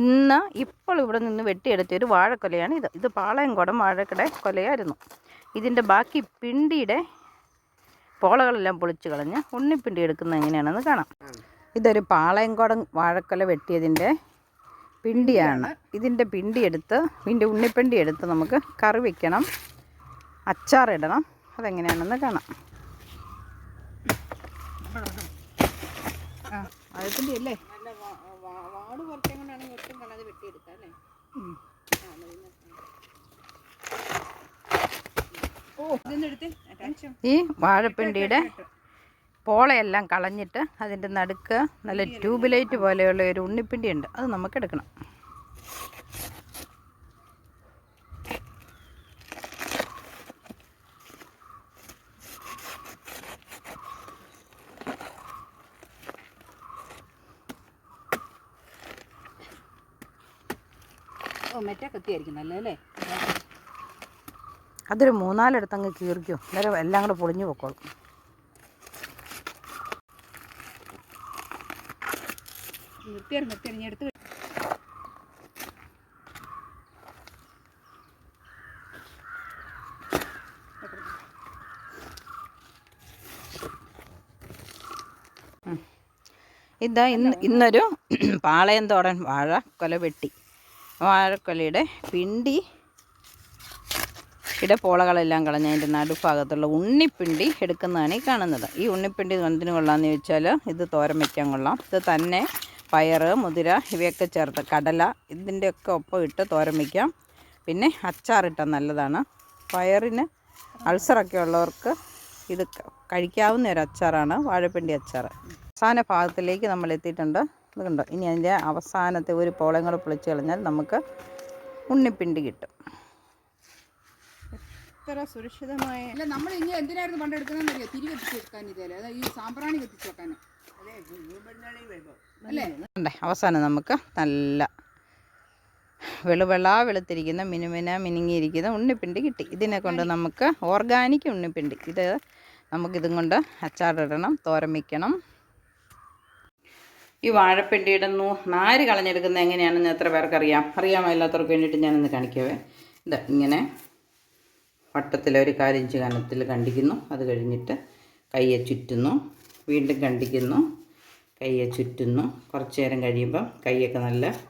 ഇന്ന് ഇപ്പോൾ ഇവിടെ നിന്ന് വെട്ടിയെടുത്ത ഒരു വാഴക്കൊലയാണ് ഇത്. ഇത് പാളയംകുടം വാഴക്കട കൊലയായിരുന്നു. ഇതിന്റെ ബാക്കി പിണ്ടിയുടെ പോളകളെല്ലാം പൊളിച്ച് കളഞ്ഞ് ഉണ്ണിപ്പിണ്ടി എടുക്കുന്നത് എങ്ങനെയാണെന്ന് കാണാം. ഇതൊരു പാളയംകുടം വാഴക്കൊല വെട്ടിയതിന്റെ പിണ്ടിയാണ്. ഇതിന്റെ പിണ്ടി എടുത്ത് ഇതിന്റെ ഉണ്ണിപ്പിണ്ടി എടുത്ത് നമുക്ക് കറി വയ്ക്കണം അച്ചാറിടണം അതെങ്ങനെയാണെന്ന് കാണാം. അതിന്റെ അല്ലേ? വാട് വെട്ടിയെടുക്കാം അല്ലേ ഈ വാഴപ്പിണ്ടിയുടെ പോളയെല്ലാം കളഞ്ഞിട്ട് അതിന്റെ നടുക്ക് നല്ല ട്യൂബ് ലൈറ്റ് പോലെയുള്ള ഒരു ഉണ്ണിപ്പിണ്ടി ഉണ്ട്. അത് നമുക്ക് എടുക്കണം. മറ്റേ കത്തിയായിരിക്കും നല്ലതല്ലേ അതൊരു മൂന്നാലിടത്ത് അങ്ങ് കീറിക്കും. അന്നേരം എല്ലാം കൂടെ പൊളിഞ്ഞു പൊക്കോളും. നിർത്തിയായിരുന്നു നിർത്തിയായിരുന്നു എടുത്ത് ഇതാ ഇന്ന് ഇന്നൊരു പാളയം തോടൻ വാഴ കൊല വെട്ടി വാഴക്കൊലയുടെ പിണ്ടി. ഇട പോളകളെല്ലാം കളഞ്ഞ് അതിന്റെ നടുഭാഗത്തുള്ള ഉണ്ണിപ്പിണ്ടി എടുക്കുന്നതാണ് ഈ കാണുന്നത്. ഈ ഉണ്ണിപ്പിണ്ടി എന്തിനു കൊള്ളാമെന്ന് ചോദിച്ചാൽ ഇത് തോരൻ വയ്ക്കാൻ കൊള്ളാം. ഇത് തന്നെ പയർ മുതിര ഇവയൊക്കെ ചേർത്ത് കടല ഇതിന്റെയൊക്കെ ഒപ്പം ഇട്ട് തോരൻ വയ്ക്കാം പിന്നെ അച്ചാറിട്ടാൽ നല്ലതാണ്. പയറിന് അൾസറൊക്കെ ഉള്ളവർക്ക് ഇത് കഴിക്കാവുന്ന ഒരു അച്ചാറാണ് വാഴപ്പിണ്ടി അച്ചാർ അവസാന ഭാഗത്തിലേക്ക് നമ്മൾ എത്തിയിട്ടുണ്ട്. ഇത് കണ്ടോ? ഇനി അതിന്റെ അവസാനത്തെ ഒരു പോളയും കൂടെ പൊളിച്ച് കളഞ്ഞാൽ നമുക്ക് ഉണ്ണിപ്പിണ്ടി കിട്ടും. എത്ര സുരക്ഷിതമായ അല്ല നമ്മൾ ഇനി എന്തിനായിരുന്നു പണ്ട് എടുക്കുന്നതെന്ന് അറിയോ തിരി കത്തിച്ച് വെക്കാൻ ഇതല്ലേ അതായത് ഈ സാമ്പ്രാണി കത്തിച്ച് വെക്കാൻ. അല്ലേ? അവസാനം നമുക്ക് നല്ല വെളുവെള്ള വെളുത്തിരിക്കുന്ന മിനുമിന മിനുങ്ങിയിരിക്കുന്ന ഉണ്ണിപ്പിണ്ടി കിട്ടി. ഇതിനെ കൊണ്ട് നമുക്ക് ഓർഗാനിക് ഉണ്ണിപ്പിണ്ടി. ഇത് നമുക്കിതും കൊണ്ട് അച്ചാറിടണം തോരമിക്കണം വയ്ക്കണം ഈ വാഴപ്പിണ്ടിയുടെ നാര് കളഞ്ഞെടുക്കുന്നത് എങ്ങനെയാണെന്ന് എത്ര പേർക്കറിയാം? അറിയാമല്ലാത്തവർക്ക് വേണ്ടിയിട്ട് ഞാനൊന്ന് കാണിക്കവേ. ഇത് ഇങ്ങനെ വട്ടത്തിലൊരു കാലിഞ്ച് കനത്തിൽ കണ്ടിക്കുന്നു. അത് കഴിഞ്ഞിട്ട് കയ്യെ ചുറ്റുന്നു. വീണ്ടും കണ്ടിക്കുന്നു. കയ്യെ ചുറ്റുന്നു. കുറച്ച് നേരം കഴിയുമ്പം കൈയൊക്കെ നല്ല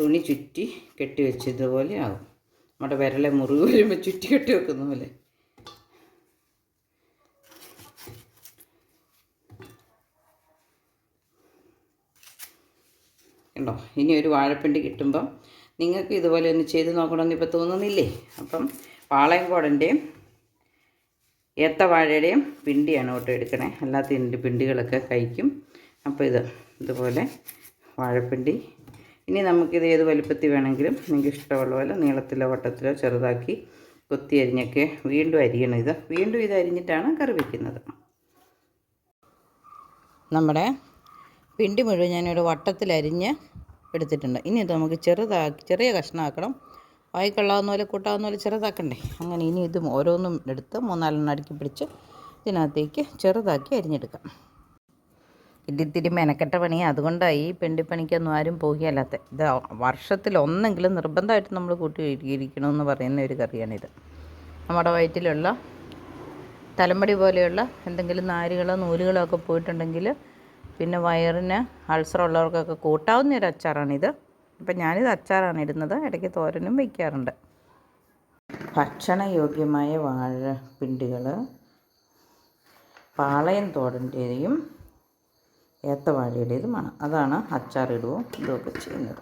തുണി ചുറ്റി കെട്ടി വെച്ചതുപോലെ ആകും. നമ്മുടെ വിരലെ മുറിവ് വരുമ്പോൾ ചുറ്റി കെട്ടി വെക്കുന്ന പോലെ. ഉണ്ടോ? ഇനി ഒരു വാഴപ്പിണ്ടി കിട്ടുമ്പം നിങ്ങൾക്ക് ഇതുപോലെ ഒന്ന് ചെയ്ത് നോക്കണമെന്ന് ഇപ്പോൾ തോന്നുന്നില്ലേ? അപ്പം പാളയംകോടന്റെയും ഏത്തവാഴയുടെയും പിണ്ടിയാണ് കേട്ടോ എടുക്കണേ. അല്ലാത്ത ഇതിന്റെ പിണ്ടികളൊക്കെ കഴിക്കും. അപ്പോൾ ഇത് ഇതുപോലെ വാഴപ്പിണ്ടി. ഇനി നമുക്കിത് ഏത് വലുപ്പത്തിൽ വേണമെങ്കിലും നിങ്ങൾക്ക് ഇഷ്ടമുള്ള പോലെ നീളത്തിലോ വട്ടത്തിലോ ചെറുതാക്കി കൊത്തി അരിഞ്ഞൊക്കെ വീണ്ടും അരിയണം ഇത്. വീണ്ടും ഇത് അരിഞ്ഞിട്ടാണ് കറി വയ്ക്കുന്നത്. നമ്മുടെ പിണ്ടി മുഴുവൻ ഞാനിവിടെ വട്ടത്തിലരിഞ്ഞ് എടുത്തിട്ടുണ്ട്. ഇനി ഇത് നമുക്ക് ചെറുതാക്കി ചെറിയ കഷ്ണമാക്കണം. വായിക്കൊള്ളാവുന്ന പോലെ കൂട്ടാവുന്ന പോലെ ചെറുതാക്കണ്ടേ? അങ്ങനെ ഇനി ഇതും ഓരോന്നും എടുത്ത് മൂന്നാലെണ്ണം അടുക്കി പിടിച്ച് ഇതിനകത്തേക്ക് ചെറുതാക്കി അരിഞ്ഞെടുക്കാം. ഇതിത്തിരി മെനക്കെട്ട പണി അതുകൊണ്ടാണ് ഈ പെണ്ടിപ്പണിക്കൊന്നും ആരും പോകുകയല്ലാത്ത ഇത് വർഷത്തിൽ ഒന്നെങ്കിലും നിർബന്ധമായിട്ട് നമ്മൾ കൂട്ടി ഇരിക്കണമെന്ന് പറയുന്ന ഒരു കറിയാണിത്. നമ്മുടെ വയറ്റിലുള്ള തലമുടി പോലെയുള്ള എന്തെങ്കിലും നാരുകളോ നൂലുകളോ ഒക്കെ പോയിട്ടുണ്ടെങ്കിൽ പിന്നെ വയറിന് അൾസർ ഉള്ളവർക്കൊക്കെ കൂട്ടാവുന്ന ഒരു അച്ചാറാണിത്. അപ്പം ഞാനിത് അച്ചാറാണ് ഇടുന്നത്. ഇടയ്ക്ക് തോരനും വയ്ക്കാറുണ്ട് ഭക്ഷണയോഗ്യമായ വാഴപ്പിണ്ടികൾ പാളയം തോടന്റെയും ഏത്തവാഴയുടേതുമാണ്. അതാണ് അച്ചാറിടുകയും ഇതുമൊക്കെ ചെയ്യുന്നത്.